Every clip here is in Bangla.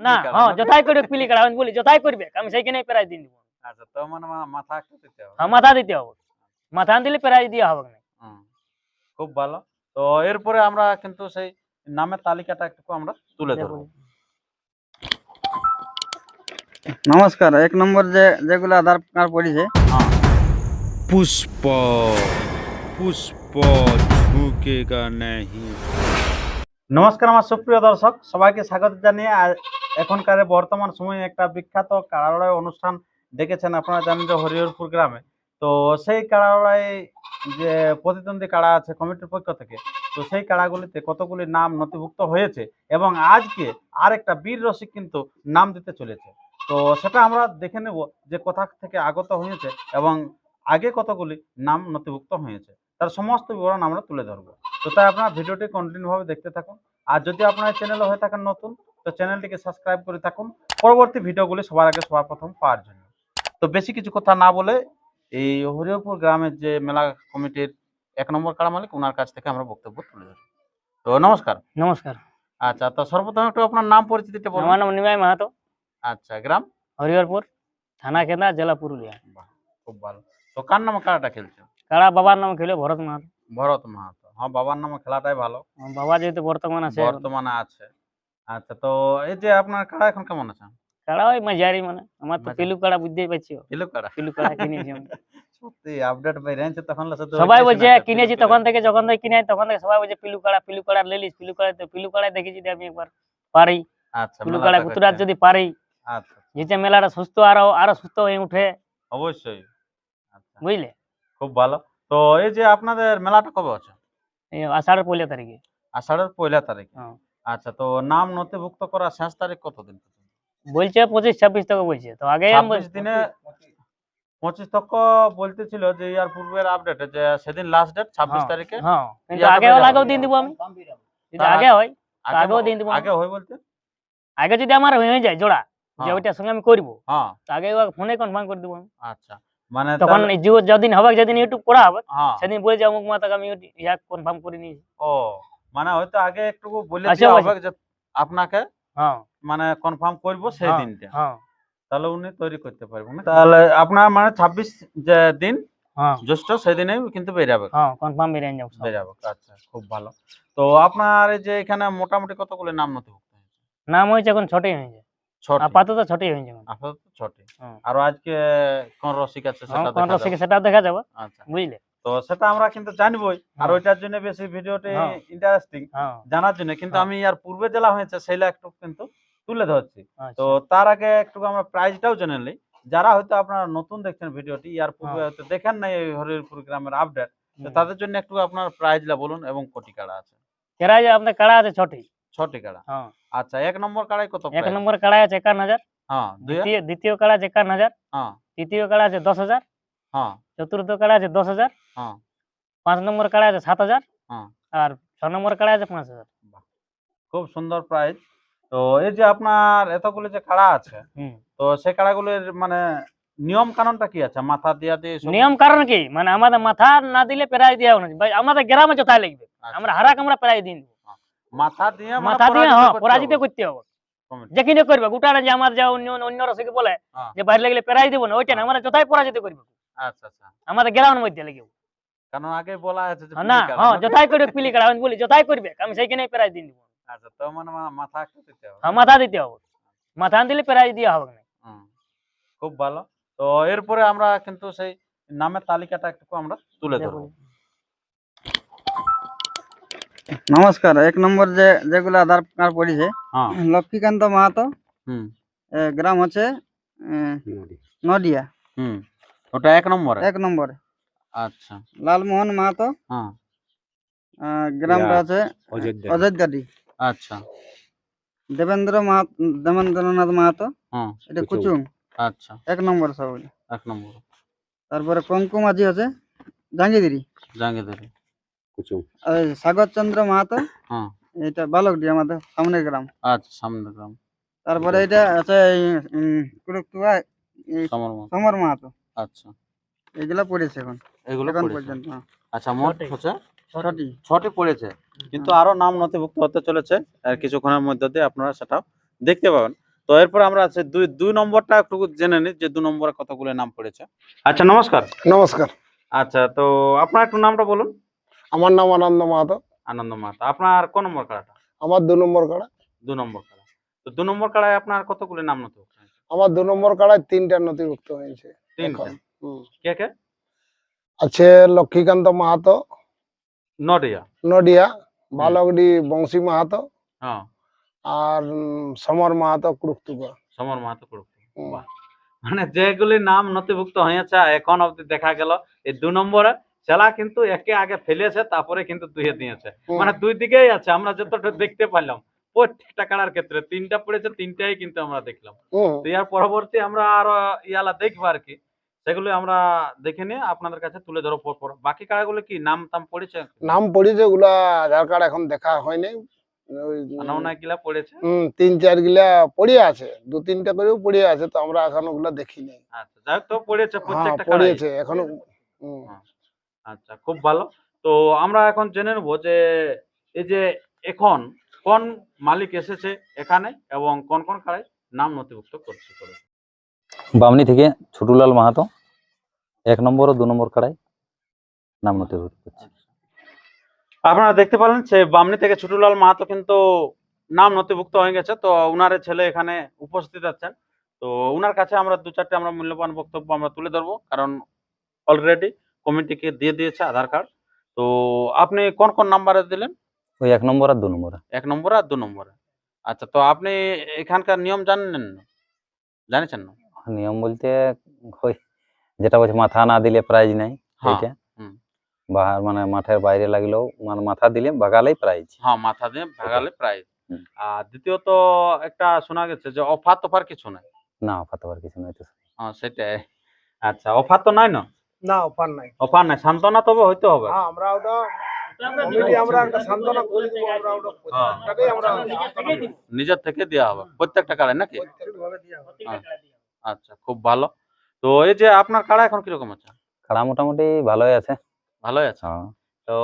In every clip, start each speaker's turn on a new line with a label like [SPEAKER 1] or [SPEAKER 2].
[SPEAKER 1] না হ্যাঁ যথাই করে পিলি কাটা আমি বলি যথাই করবে আমি সেইখানে প্রাইজ দিয়ে দিব।
[SPEAKER 2] আচ্ছা তো মানে মাথা দিতে হবে।
[SPEAKER 1] হ্যাঁ মাথা দিতে হবে। মাথা দিলে প্রাইজ দেওয়া হবে না।
[SPEAKER 2] খুব ভালো। তো এরপরে আমরা কিন্তু সেই নামের তালিকাটা একটু আমরা তুলে ধরব।
[SPEAKER 3] নমস্কার এক নম্বর যে যেগুলো আধার কার্ড পড়েছে।
[SPEAKER 2] হ্যাঁ।
[SPEAKER 4] পুষ্প পুষ্প ঝুঁকেগা নাহি।
[SPEAKER 2] নমস্কার আমার সুপ্রিয় দর্শক সবাইকে স্বাগত জানিয়ে এখনকার বর্তমান সময়ে একটা বিখ্যাত কারাড়াই অনুষ্ঠান দেখেছেন আপনারা জানেন যে হরিহরপুর গ্রামে। তো সেই কারাড়াই যে প্রতিদ্বন্দ্বী কারা আছে কমিটির পক্ষ থেকে, তো সেই কারাগুলিতে কতগুলি নাম নথিভুক্ত হয়েছে এবং আজকে আরেকটা বীর রসিক কিন্তু নাম দিতে চলেছে। তো সেটা আমরা দেখে নেব যে কোথা থেকে আগত হয়েছে এবং আগে কতগুলি নাম নথিভুক্ত হয়েছে। তার সমস্ত বিবরণ আমরা তুলে ধরবো। তো তাই আপনারা ভিডিওটি কন্টিনিউ ভাবে দেখতে থাকুন। আর যদি আপনার চ্যানেলে হয়ে থাকেন নতুন তো চ্যানেলটিকে সাবস্ক্রাইব করে থাকুন। পরবর্তী ভিডিওগুলি সবার আগে সবার প্রথম পাওয়ার জন্য। তো বেশি কিছু কথা না বলে এই হরিহরপুর গ্রামের যে মেলা কমিটির এক নম্বর কাড়া মালিক ওনার কাছ থেকে আমরা বক্তব্য তুলে ধরি। তো নমস্কার।
[SPEAKER 1] নমস্কার।
[SPEAKER 2] আচ্ছা তো সর্বপ্রথম একটু আপনার নাম পরিচিতিটা
[SPEAKER 1] আমার নাম নিমাই মাহাতো।
[SPEAKER 2] আচ্ছা গ্রাম?
[SPEAKER 1] হরিহরপুর থানা কেন্দা জেলা পুরুলিয়া।
[SPEAKER 2] বাহ, খুব ভালো। তো কার নামে কারাটা খেলছে
[SPEAKER 1] কারা বাবার নাম খেলে? ভরত মাহাতো।
[SPEAKER 2] ভরত মাহাতো। হ্যাঁ বাবার নামে খেলাটাই ভালো।
[SPEAKER 1] বাবা যেহেতু বর্তমান আছে।
[SPEAKER 2] বর্তমানে আছে। আচ্ছা তো এই যে আপনার কাড়া এখন কেমন আছে?
[SPEAKER 1] কাড়া ওই মাঝারি মানে। আমার তো পিলু কাড়া বুঝতেই পারছি।
[SPEAKER 2] এলো কাড়া।
[SPEAKER 1] পিলু কাড়া কিনেছি।
[SPEAKER 2] সত্যি আপডেট বাইরে আনছে তখন লাসে তো
[SPEAKER 1] সবাই বলছে কিনেছি তখন থেকে যখন থেকে কিনে তখন থেকে সবাই বলছে পিলু কাড়া পিলু কাড়া লেলিস পিলু কাড়া তো পিলু কাড়াই দেখেছি আমি একবার পারি।
[SPEAKER 2] আচ্ছা
[SPEAKER 1] পিলু কাড়া কুতুরাত যদি পারি।
[SPEAKER 2] আচ্ছা
[SPEAKER 1] যেতে মেলাটা সুস্থ আরও আরও সুস্থ হয়ে উঠে।
[SPEAKER 2] অবশ্যই। আচ্ছা।
[SPEAKER 1] বুঝলে?
[SPEAKER 2] খুব ভালো। তো এই যে আপনাদের মেলাটা কবে আছে
[SPEAKER 1] এই আষাঢ়ের পয়লা তারিখে।
[SPEAKER 2] আষাঢ়ের পয়লা তারিখে।
[SPEAKER 1] হ্যাঁ।
[SPEAKER 2] আচ্ছা তো নাম নথিভুক্ত করা শেষ তারিখ কতদিন?
[SPEAKER 1] বলছে পঁচিশ ছাব্বিশ থেকে বলছে। তো আগে আমি
[SPEAKER 2] ছাব্বিশ দিনে পঁচিশ। তক বলতেছিল যে ইয়ার পূর্বের আপডেটে যে সেদিন লাস্ট ডেট ছাব্বিশ
[SPEAKER 1] হ্যাঁ,
[SPEAKER 2] তারিখে।
[SPEAKER 1] হ্যাঁ কিন্তু আগে
[SPEAKER 2] বেরিয়ে
[SPEAKER 1] আগেও দিন দিব আমি। যদি আগে হয়
[SPEAKER 2] আগে
[SPEAKER 1] আগেও দিন দিব
[SPEAKER 2] আগে হয় বলতে?
[SPEAKER 1] আগে যদি আমার হয়ে যায় জোড়া যে
[SPEAKER 2] হ্যাঁ,
[SPEAKER 1] ওইটার সঙ্গে আমি করব।
[SPEAKER 2] হ্যাঁ।
[SPEAKER 1] আগে ফোনে কনফার্ম করে দিব আমি।
[SPEAKER 2] আচ্ছা মানে
[SPEAKER 1] তখন যেদিন হবে যেদিন ইউটিউব করা হবে
[SPEAKER 2] হ্যাঁ।
[SPEAKER 1] সেদিন বলে যে অমুক মাতাকে আমি ইয়া কনফার্ম করে নিয়েছি।
[SPEAKER 2] ও। মানে হয়তো আগে একটু বলে
[SPEAKER 1] আচ্ছা,
[SPEAKER 2] দেওয়া। হবে যে আপনাকে
[SPEAKER 1] হ্যাঁ।
[SPEAKER 2] মানে কনফার্ম করব সেই
[SPEAKER 1] হ্যাঁ,
[SPEAKER 2] দিনটা।
[SPEAKER 1] হ্যাঁ।
[SPEAKER 2] তাহলে উনি তৈরি করতে পারবেন তাহলে আপনার মানে ছাব্বিশ যে দিন জ্যৈষ্ঠ সেদিনে কিন্তু বেরাবে।
[SPEAKER 1] কনফার্ম বেরিয়ে যাব
[SPEAKER 2] বেরাবে আচ্ছা খুব ভালো। তো আপনার এই যে এখানে মোটামুটি কতগুলো নাম নথিভুক্ত হয়েছে?
[SPEAKER 1] নাম হয়েছে এখন ছটাই হয়েছে।
[SPEAKER 2] ছটি।
[SPEAKER 1] আপাতত ছটাই হয়েছে।
[SPEAKER 2] আপাতত। আর আজকে কোন রসিক আছে সেটা
[SPEAKER 1] কোন
[SPEAKER 2] দেখা যাবে।
[SPEAKER 1] সেটা দেখা যাবে।
[SPEAKER 2] আচ্ছা।
[SPEAKER 1] বুঝলে?
[SPEAKER 2] তো সেটা আমরা কিন্তু জানবই। আর
[SPEAKER 1] হ্যাঁ।
[SPEAKER 2] ওইটার জন্য বেশি ভিডিওটি
[SPEAKER 1] হ্যাঁ।
[SPEAKER 2] ইন্টারেস্টিং
[SPEAKER 1] হ্যাঁ।
[SPEAKER 2] জানার জন্য। কিন্তু
[SPEAKER 1] হ্যাঁ।
[SPEAKER 2] আমি আর পূর্বে জেলা হয়েছে সেইটা একটু কিন্তু তুলে ধরছি। তো
[SPEAKER 1] আচ্ছা।
[SPEAKER 2] তার আগে একটু আমরা প্রাইজটাও জেনে নিই। যারা হয়তো আপনারা নতুন দেখছেন ভিডিওটি ইয়ার পূর্বে
[SPEAKER 1] হ্যাঁ।
[SPEAKER 2] হয়তো দেখেন নাই এই হরিপুর গ্রামের আপডেট তো তাদের জন্য একটু আপনার প্রাইজটা বলুন এবং কোটি কাড়া আছে।
[SPEAKER 1] কেরা যে আপনার কাড়া আছে ছটি।
[SPEAKER 2] ছটি কাড়া।
[SPEAKER 1] হ্যাঁ।
[SPEAKER 2] আচ্ছা এক নম্বর কাড়াই কত
[SPEAKER 1] এক নম্বর কাড়া আছে একান্ন হাজার।
[SPEAKER 2] হ্যাঁ
[SPEAKER 1] দ্বিতীয় দ্বিতীয় কাড়া আছে একান্ন হাজার।
[SPEAKER 2] হ্যাঁ।
[SPEAKER 1] তৃতীয় কাড়া আছে দশ হাজার।
[SPEAKER 2] হ্যাঁ।
[SPEAKER 1] চতুর্থ কাড়া আছে দশ হাজার
[SPEAKER 2] হ্যাঁ।
[SPEAKER 1] পাঁচ নম্বর কাড়া আছে সাত হাজার
[SPEAKER 2] হ্যাঁ।
[SPEAKER 1] আর ছ নম্বর কাড়া আছে পাঁচ হাজার।
[SPEAKER 2] খুব সুন্দর প্রাইজ তো এই যে আপনার এতগুলো যে কাড়া আছে তো সেই কাড়াগুলোর মানে নিয়ম কানুনটা কি আছে? মাথা দিয়া দিয়ে
[SPEAKER 1] নিয়ম কারণ কি? মানে আমাদের মাথা না দিলে প্রাইজ দেওয়া না। আমাদের গ্রামে কোথায় লাগবে
[SPEAKER 2] আচ্ছা,
[SPEAKER 1] আমরা হারাক আমরা প্রাইজ দিন
[SPEAKER 2] মাথা দিয়ে মানে
[SPEAKER 1] মাথা দিয়ে হ্যাঁ পরাজিত করতে হবে।
[SPEAKER 2] committee।
[SPEAKER 1] করবে গোটা যে আমার যা অন্য অন্য রসিকে বলে। যে বাইরে লাগলে প্রাইজ দেবো না ওইটা না আমরা যথাই পরাজিত করবে।
[SPEAKER 2] আচ্ছা আচ্ছা।
[SPEAKER 1] আমাদের গ্রামের মধ্যে লাগবে
[SPEAKER 2] কারণ আগে বলা আছে যে
[SPEAKER 1] না হ্যাঁ যথাই করবে পিলি আমি বলি যথাই করবে আমি সেইখানে প্রাইজ দিন দেবো।
[SPEAKER 2] আচ্ছা তো মানে মাথা দিতে হবে।
[SPEAKER 1] হ্যাঁ মাথা দিতে হবে। মাথা দিলে প্রাইজ দেওয়া হবে না।
[SPEAKER 2] খুব ভালো। তো এরপরে আমরা কিন্তু সেই নামের তালিকাটা একটু আমরা তুলে ধরবো।
[SPEAKER 3] নমস্কার এক নম্বর যে যেগুলো আধার কার্ড পড়েছে
[SPEAKER 2] হ্যাঁ।
[SPEAKER 3] লক্ষ্মীকান্ত মাহাতো
[SPEAKER 2] হুম।
[SPEAKER 3] গ্রাম হচ্ছে এ, নডিয়া
[SPEAKER 2] হুম। ওটা এক নম্বরে?
[SPEAKER 3] এক নম্বরে।
[SPEAKER 2] আচ্ছা।
[SPEAKER 3] লালমোহন মাহাতো।
[SPEAKER 2] হ্যাঁ।
[SPEAKER 3] গ্রামটা আছে অযোধ্যাটি
[SPEAKER 2] আচ্ছা।
[SPEAKER 3] দেবেন্দ্র মাহাত দেবেন্দ্রনাথ মাহাতো।
[SPEAKER 2] হ্যাঁ
[SPEAKER 3] এটা কুচুং
[SPEAKER 2] আচ্ছা।
[SPEAKER 3] এক নম্বর সব
[SPEAKER 2] এক নম্বর।
[SPEAKER 3] তারপরে কঙ্কু মাঝি আছে জাঙ্গিদিরি
[SPEAKER 2] জাঙ্গিদারি
[SPEAKER 3] আর সাগর চন্দ্র মাহাতো
[SPEAKER 2] হ্যাঁ।
[SPEAKER 3] এটা বালকডি আমাদের সামনে গ্রাম।
[SPEAKER 2] আচ্ছা সামনে গ্রাম।
[SPEAKER 3] তারপরে এটা আছে।
[SPEAKER 2] সমর
[SPEAKER 3] মাহাতো।
[SPEAKER 2] আচ্ছা।
[SPEAKER 3] এগুলা পড়েছে এখন।
[SPEAKER 2] এগুলো
[SPEAKER 3] এখন
[SPEAKER 2] পড়েছে।
[SPEAKER 3] পর্যন্ত হ্যাঁ।
[SPEAKER 2] আচ্ছা মোট হচ্ছে?
[SPEAKER 3] ছটি।
[SPEAKER 2] ছটি পড়েছে। কিন্তু আরও নাম নথিভুক্ত হতে চলেছে আর কিছুক্ষণের মধ্যে দিয়ে আপনারা সেটাও দেখতে পাবেন। তো এরপর আমরা সে দুই দুই নম্বরটা একটু জেনে নিই যে দু নম্বরে কতগুলো নাম পড়েছে। আচ্ছা নমস্কার।
[SPEAKER 5] নমস্কার।
[SPEAKER 2] আচ্ছা তো আপনার একটু নামটা বলুন।
[SPEAKER 5] আমার নাম আনন্দ মাহাতো।
[SPEAKER 2] আনন্দ মাতা আপনার কোন নম্বর কাড়াটা?
[SPEAKER 5] আমার দু নম্বর কাড়া।
[SPEAKER 2] দু নম্বর কাড়া। তো দু নম্বর কাড়ায় আপনার কতগুলো নাম নথি
[SPEAKER 5] আমার দু নম্বর কাড়ায় তিনটা নথিভুক্ত হয়েছে।
[SPEAKER 2] তিনটা। কে কে?
[SPEAKER 5] আছে লক্ষ্মীকান্ত মাহাতো
[SPEAKER 2] নডিয়া।
[SPEAKER 5] নডিয়া বালকডি বংশী মাহাতো
[SPEAKER 2] হ্যাঁ।
[SPEAKER 5] আর সমর মাহাতো কুড়ুকতুকা
[SPEAKER 2] সমর মাহাতো বাহ। মানে যেগুলি নাম নথিভুক্ত হয়েছে এখন অবধি দেখা গেল এই দু নম্বরে চেলা কিন্তু একে আগে ফেলেছে তারপরে কিন্তু দুইয়ে দিয়েছে। মানে দুই দিকেই আছে আমরা যতটা দেখতে পারলাম প্রত্যেকটা কাড়ার ক্ষেত্রে তিনটা পড়েছে তিনটাই কিন্তু আমরা দেখলাম। তো ইয়ার পরবর্তী আমরা আরও ইয়ালা দেখব আর কি। সেগুলো আমরা দেখে নিয়ে আপনাদের কাছে তুলে ধরো পর বাকি কাড়াগুলো কি? নাম টাম পড়েছে?
[SPEAKER 5] নাম পড়েছে ওগুলা আধার কার্ড এখন দেখা হয়নি।
[SPEAKER 2] গিলা পড়েছে?
[SPEAKER 5] হুম, তিন চার গিলা পড়িয়ে আছে। দু তিনটা করেও পড়িয়ে আছে তো আমরা এখন ওগুলা দেখি নাই
[SPEAKER 2] আচ্ছা যাই তো পড়েছে
[SPEAKER 5] হ্যাঁ
[SPEAKER 2] প্রত্যেকটা
[SPEAKER 5] এখনও
[SPEAKER 2] আচ্ছা খুব ভালো। তো আমরা এখন জেনে নেব যে এই যে এখন কোন মালিক এসেছে এখানে এবং কোন কোন কাড়াই নাম নথিভুক্ত করছে করে?
[SPEAKER 6] বামনি থেকে ছোটুলাল মাহাতো এক নম্বর ও দু নম্বর কাড়াই নাম নথিভুক্ত করছে।
[SPEAKER 2] আপনারা দেখতে পারেন সে বামনি থেকে ছোটুলাল মাহাতো কিন্তু নাম নথিভুক্ত হয়ে গেছে তো উনার ছেলে এখানে উপস্থিত আছেন। তো উনার কাছে আমরা দু চারটে আমরা মূল্যবান বক্তব্য আমরা তুলে ধরবো কারণ অলরেডি কমিটিকে দিয়ে দিয়েছে আধার কার্ড। তো আপনি কোন কোন নাম্বারে দিলেন?
[SPEAKER 6] ওই এক নম্বর আর দু নম্বর।
[SPEAKER 2] এক নম্বরে আর দু নম্বরে। আচ্ছা তো আপনি এখানকার নিয়ম জানেন? না জানেছেন না?
[SPEAKER 6] নিয়ম বলতে ওই যেটা বলছে মাথা না দিলে প্রাইজ নাই
[SPEAKER 2] হ্যাঁ,
[SPEAKER 6] বাহার মানে মাঠের বাইরে লাগলেও মানে মাথা দিলে বাগালেই প্রাইজ
[SPEAKER 2] হ্যাঁ মাথা দিয়ে ভাগালে প্রাইজ আর দ্বিতীয়ত একটা শোনা গেছে যে অফার তফার কিছু নাই?
[SPEAKER 6] না পাতাবার কিছু নাই তো
[SPEAKER 2] হ্যাঁ সেটাই। আচ্ছা অফার তো নাই না?
[SPEAKER 5] না অফার নাই।
[SPEAKER 2] অফার নাই সান্ত্বনা তবে হইতে হবে।
[SPEAKER 5] হ্যাঁ আমরা ওটা
[SPEAKER 2] হ্যাঁ। নিজের থেকে দেওয়া হবে। প্রত্যেকটা কাড়ে নাকি?
[SPEAKER 5] হবে।
[SPEAKER 2] আচ্ছা খুব ভালো। তো এই যে আপনার কাড়া এখন কীরকম আছে?
[SPEAKER 6] কাড়া মোটামুটি ভালোই আছে।
[SPEAKER 2] ভালোই আছে?
[SPEAKER 6] হ্যাঁ।
[SPEAKER 2] তো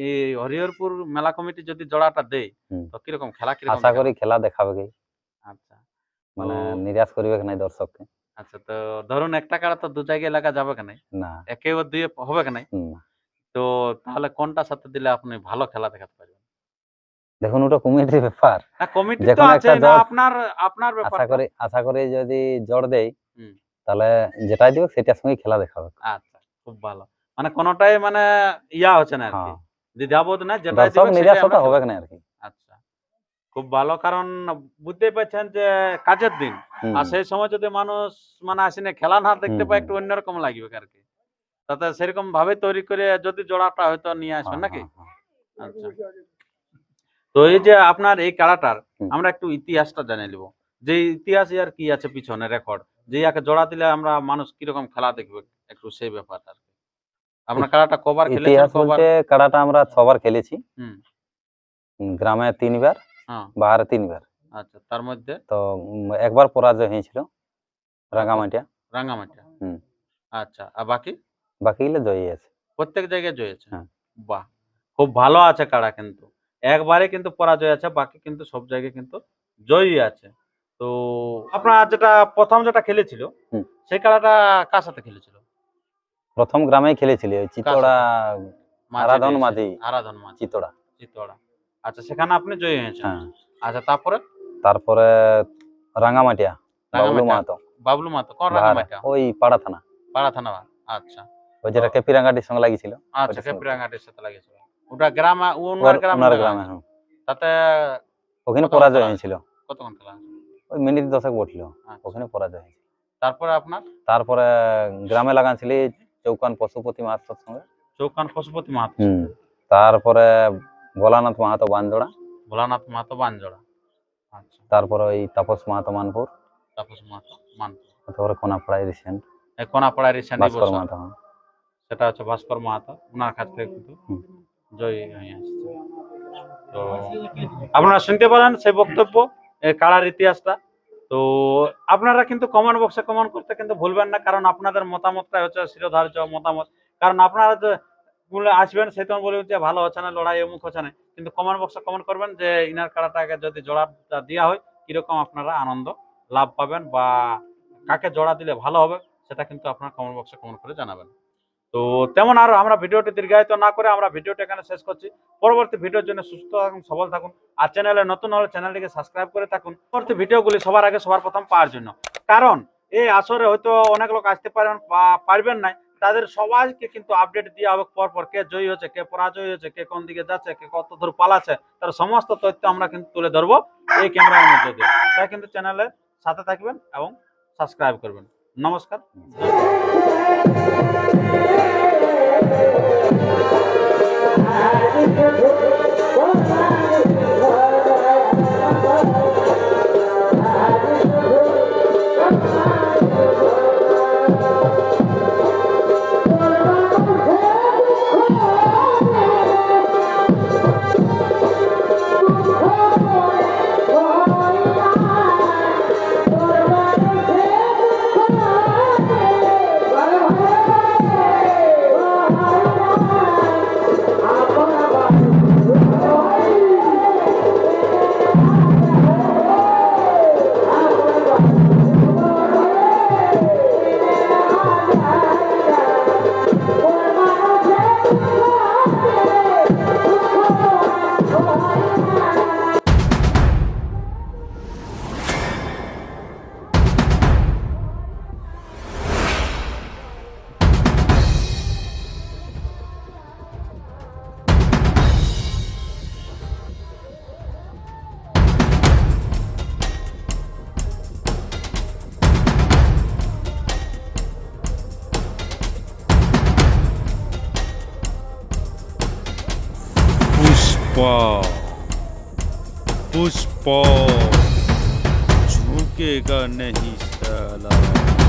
[SPEAKER 2] এই হরিহরপুর মেলা কমিটি যদি জোড়াটা দেয় তো কীরকম খেলা কীরকম
[SPEAKER 6] আশা করি খেলা দেখাবে কি।
[SPEAKER 2] আচ্ছা।
[SPEAKER 6] মানে নিরাশ করবে কি নাই দর্শককে।
[SPEAKER 2] আচ্ছা তো ধরুন একটা কাড়া তো দু জায়গায় লাগা যাবে কেন
[SPEAKER 6] না।
[SPEAKER 2] একে ও দুয়ে হবে কেন
[SPEAKER 6] হুম।
[SPEAKER 2] তো তাহলে কোনটা সাথে দিলে আপনি ভালো খেলা দেখাতে পারবেন?
[SPEAKER 6] দেখুন ওটা কমিটির ব্যাপার।
[SPEAKER 2] না কমিটি তো আছে
[SPEAKER 6] একটা
[SPEAKER 2] না
[SPEAKER 6] দল-
[SPEAKER 2] আপনার আপনার ব্যাপার
[SPEAKER 6] আশা করি আশা করি যদি জোর দেয় তাহলে যেটাই দিবে সেটার সঙ্গে খেলা দেখাবে
[SPEAKER 2] আচ্ছা খুব ভালো। মানে কোনটাই মানে ইয়া হচ্ছে না আর কি?
[SPEAKER 6] হ্যাঁ।
[SPEAKER 2] দ্বিধাবোধ না দিবে
[SPEAKER 6] হবে না আর কি।
[SPEAKER 2] আচ্ছা খুব ভালো। কারণ বুঝতেই পারছেন যে কাজের দিন। আর সেই সময় যদি মানুষ মানে আসেনি খেলা না দেখতে পায়। একটু অন্যরকম লাগবে আর কি। তাতে সেরকম ভাবে তৈরি করে যদি জোড়াটা হয়তো নিয়ে আসবেন
[SPEAKER 6] হ্যাঁ,
[SPEAKER 2] নাকি?
[SPEAKER 6] হ্যাঁ, হ্যাঁ।
[SPEAKER 2] আচ্ছা। তো এই যে আপনার এই কাড়াটার আমরা একটু ইতিহাসটা জেনে নিব। যে ইতিহাস আর কি আছে পিছনে রেকর্ড যে ইয়াকে জোড়া দিলে আমরা মানুষ কীরকম খেলা দেখবে একটু সেই ব্যাপারটা আর কি। আপনার কাড়াটা কবার খেলেছেন
[SPEAKER 6] ইতিহাস বলতে কাড়াটা আমরা ছবার খেলেছি।
[SPEAKER 2] হুম।
[SPEAKER 6] গ্রামে তিনবার বাহারে তিনবার।
[SPEAKER 2] আচ্ছা তার মধ্যে?
[SPEAKER 6] তো একবার পরাজয় হয়েছিল। রাঙামাটিয়া
[SPEAKER 2] রাঙ্গামাটিয়া।
[SPEAKER 6] হুম।
[SPEAKER 2] আচ্ছা আর বাকি?
[SPEAKER 6] বাকিগুলো জয়ী আছে।
[SPEAKER 2] প্রত্যেক জায়গায় জয়েছে
[SPEAKER 6] হ্যাঁ।
[SPEAKER 2] বাহ! খুব ভালো আছে কাড়া কিন্তু। একবারে কিন্তু পরাজয় আছে বাকি কিন্তু সব জায়গায় কিন্তু জয়ী আছে। তো আপনার যেটা প্রথম যেটা খেলেছিল সেই খেলাটা কার সাথে খেলেছিল?
[SPEAKER 6] প্রথম গ্রামেই খেলেছিল চিতড়া আরাধন মাঝি।
[SPEAKER 2] আরাধন মাঝি।
[SPEAKER 6] চিতড়া।
[SPEAKER 2] চিতোড়া। আচ্ছা সেখানে আপনি জয়ী হয়েছেন।
[SPEAKER 6] হ্যাঁ।
[SPEAKER 2] আচ্ছা তারপরে?
[SPEAKER 6] তারপরে রাঙামাটিয়া বাবলু। মাহাতো।
[SPEAKER 2] বাবলু মাতো কোন
[SPEAKER 6] বাহারে,
[SPEAKER 2] রাঙ্গামাটিয়া
[SPEAKER 6] ওই পাড়া থানা।
[SPEAKER 2] পাড়া থানা আচ্ছা।
[SPEAKER 6] ওই যেটা কেপি রাঙ্গাটির সঙ্গে লাগিয়েছিল
[SPEAKER 2] আচ্ছা। কেপরিয়াঘাটের সাথে লাগিয়েছিল। ওটা গ্রাম ওনার গ্রাম
[SPEAKER 6] ওনার
[SPEAKER 2] না?
[SPEAKER 6] গ্রামে হ্যাঁ।
[SPEAKER 2] তাতে
[SPEAKER 6] ওখানে পরাজয় হয়েছিল।
[SPEAKER 2] কতক্ষণ খেলা?
[SPEAKER 6] ওই মিনিট দশেক বটল।
[SPEAKER 2] আচ্ছা।
[SPEAKER 6] ওখানে পরাজয় হয়েছিল।
[SPEAKER 2] তারপরে আপনার?
[SPEAKER 6] তারপরে গ্রামে লাগানছিলি চৌকান পশুপতি মাহাতোর সঙ্গে।
[SPEAKER 2] চৌকান পশুপতি মাহাতো।
[SPEAKER 6] তারপরে ভোলানাথ মাহাতো বানজোড়া
[SPEAKER 2] ভোলানাথ মাহাতো বানজোড়া আচ্ছা।
[SPEAKER 6] তারপরে ওই তাপস মাহাতো মানপুর।
[SPEAKER 2] তাপস মাহাতো মানপুর।
[SPEAKER 6] তারপরে কোনাপাড়ায় রিসেন্ট।
[SPEAKER 2] কোনাপাড়ায় রিসেন্ট
[SPEAKER 6] ভাস্কর মাহাতো হ্যাঁ।
[SPEAKER 2] সেটা হচ্ছে ভাস্কর মাহাতো ওনার কাছ থেকে কিন্তু। জয়ী হয়ে আসছে। তো আপনারা শুনতে পারেন সেই বক্তব্য কালার ইতিহাসটা। তো আপনারা কিন্তু কমেন্ট বক্সে কমেন্ট করতে কিন্তু ভুলবেন না কারণ আপনাদের মতামতটা হচ্ছে শিরোধার্য মতামত। কারণ আপনারা যে আসবেন সেই তখন বলবেন যে ভালো হচ্ছে না লড়াই অমুক হচ্ছে না। কিন্তু কমেন্ট বক্সে কমেন্ট করবেন যে ইনার কাড়াটাকে যদি জোড়াটা দেওয়া হয় কীরকম আপনারা আনন্দ লাভ পাবেন বা কাকে জোড়া দিলে ভালো হবে সেটা কিন্তু আপনারা কমেন্ট বক্সে কমেন্ট করে জানাবেন। তো তেমন আর আমরা ভিডিওটি দীর্ঘায়িত না করে আমরা ভিডিওটি এখানে শেষ করছি। পরবর্তী ভিডিওর জন্য সুস্থ থাকুন, সবল থাকুন। আর চ্যানেলে নতুন হলে চ্যানেলটিকে সাবস্ক্রাইব করে থাকুন। পরবর্তী ভিডিওগুলি সবার আগে, সবার প্রথম পাওয়ার জন্য। কারণ এই আসরে হয়তো অনেক লোক আসতে পারবেন পারবেন না তাদের সবাইকে কিন্তু আপডেট দিয়ে হবে পর পর কে জয়ী হচ্ছে কে পরাজয় হচ্ছে কে কোন দিকে যাচ্ছে, কে কত দূর পালাচ্ছে, তার সমস্ত তথ্য আমরা কিন্তু তুলে ধরবো এই ক্যামেরার মধ্যে দিয়ে। তাই কিন্তু চ্যানেলের সাথে থাকবেন এবং সাবস্ক্রাইব করবেন। নমস্কার ¡Gracias!
[SPEAKER 4] पुष्प। पुष्पा झुकेगा नहीं साला।